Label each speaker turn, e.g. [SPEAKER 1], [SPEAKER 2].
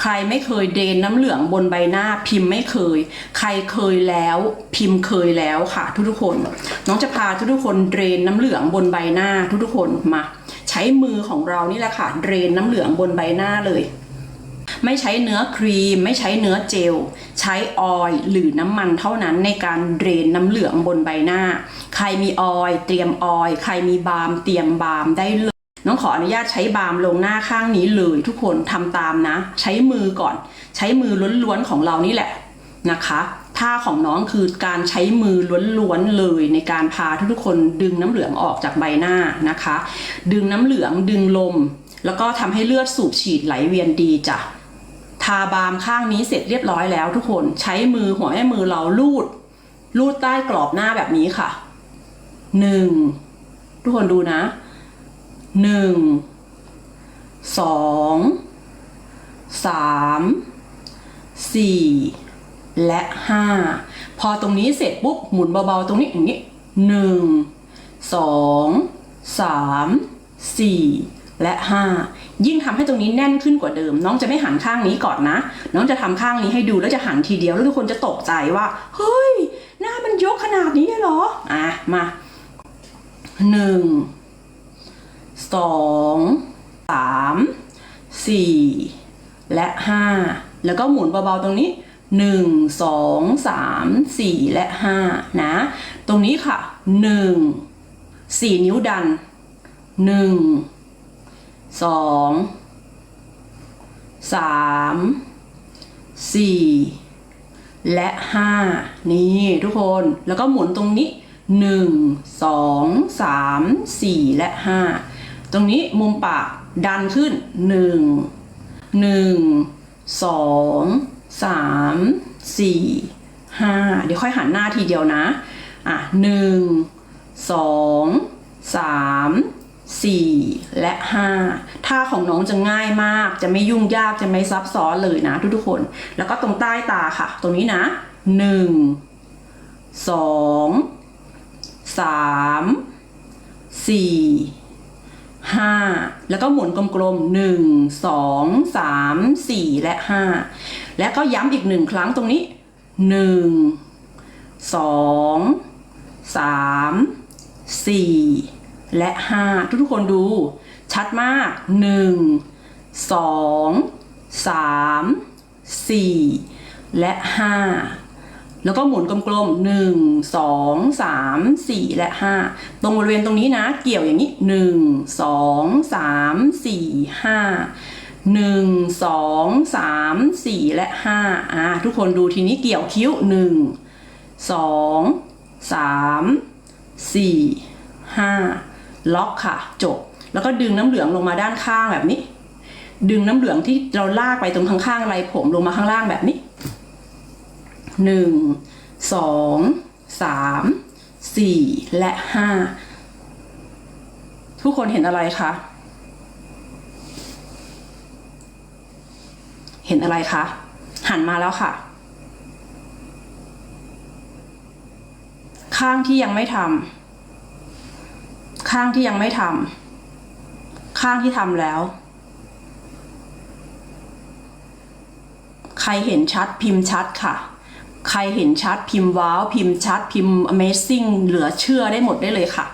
[SPEAKER 1] ใครไม่เคยเดนน้ำเหลืองบนใบหน้าพิมพ์ไม่เคย ใครเคยแล้วพิมพ์เคยแล้วค่ะทุกๆคน น้องจะพาทุกๆคนเดรนน้ำเหลืองบนใบหน้าทุกๆคนมา ใช้มือของเรานี่แหละค่ะเดรนน้ำเหลืองบนใบหน้าเลยไม่ใช้เนื้อครีม ไม่ใช้เนื้อเจล ใช้ออยล์หรือน้ำมันเท่านั้นในการเดรนน้ำเหลืองบนใบหน้า ใครมีออยล์เตรียมออยล์ใครมีบาล์มเตรียมบาล์มได้เล น้องขออนุญาตใช้บามลงหน้าข้างนี้เลย ทุกคนทำตามนะ ใช้มือก่อน ใช้มือล้วนๆของเรานี่แหละนะคะท่าของน้องคือการใช้มือล้วนๆเลยในการพาทุกๆคนดึงน้ำเหลืองออกจากใบหน้านะคะ ดึงน้ำเหลืองดึงลม แล้วก็ทำให้เลือดสูบฉีดไหลเวียนดีจ้ะทาบามข้างนี้เสร็จเรียบร้อยแล้วทุกคนใช้มือหัวแม่มือเราลูด ลูดใต้กรอบหน้าแบบนี้ค่ะหนึ่งทุกคนดูนะ หนึ่งสองสามสี่และห้าพอตรงนี้เสร็จปุ๊บหมุนเบาๆตรงนี้อย่างนี้หนึ่งสองสามสี่และห้ายิ่งทำให้ตรงนี้แน่นขึ้นกว่าเดิม น้องจะไม่หันข้างนี้ก่อนนะ น้องจะทำข้างนี้ให้ดูแล้วจะหันทีเดียวแล้วทุกคนจะตกใจว่า เฮ้ย หน้ามันยกขนาดนี้เลยเหรอ อะ มาหนึ่ง สองสามสี่และห้าแล้วก็หมุนเบาๆตรงนี้หนึ่งสองสามสี่และห้านะ ตรงนี้ค่ะหนึ่งสี่นิ้วดันหนึ่งสองสามสี่และห้านี่ทุกคนแล้วก็หมุนตรงนี้หนึ่งสองสามสี่และห้า ตรงนี้มุมปากดันขึ้นหนึ่งหนึ่งสองสามสี่ห้าเดี๋ยวค่อยหันหน้าทีเดียวนะ อะหนึ่งสองสามสี่และห้าท่าของน้องจะง่ายมาก จะไม่ยุ่งยาก จะไม่ซับซ้อนเลยนะทุกๆคน แล้วก็ตรงใต้ตาค่ะ ตรงนี้นะหนึ่งส องสามสี่ห้าแล้วก็หมุนกลมๆหนึ่งสองสามสี่และห้าและก็ย้ำอีกหนึ่งครั้งตรงนี้หนึ่งสองสามสี่และห้าทุกคนดูชัดมากหนึ่งสองสามสี่และห้า แล้วก็หมุนกลมๆหนึ่งสองสามสี่และห้าตรงบริเวณตรงนี้นะ เกี่ยวอย่างนี้หนึ่งสองสามสี่ห้าหนึ่งสองสามสี่และห้าอ่าทุกคนดูทีนี้เกี่ยวคิ้วหนึ่งสองสามสี่ห้าล็อกค่ะ จบ แล้วก็ดึงน้ำเหลืองลงมาด้านข้างแบบนี้ ดึงน้ำเหลืองที่เราลากไปตรงข้างๆไรผมลงมาข้างล่างแบบนี้ หนึ่งสองสามสี่และห้าทุกคนเห็นอะไรคะ เห็นอะไรคะ หันมาแล้วค่ะ ข้างที่ยังไม่ทำข้างที่ยังไม่ทำข้างที่ทำแล้ว ใครเห็นชัดพิมพ์ชัดค่ะ ใครเห็นชัดพิมพ์ว้าว พิมพ์ชัดพิมพ์ amazing เหลือเชื่อได้หมดได้เลยค่ะ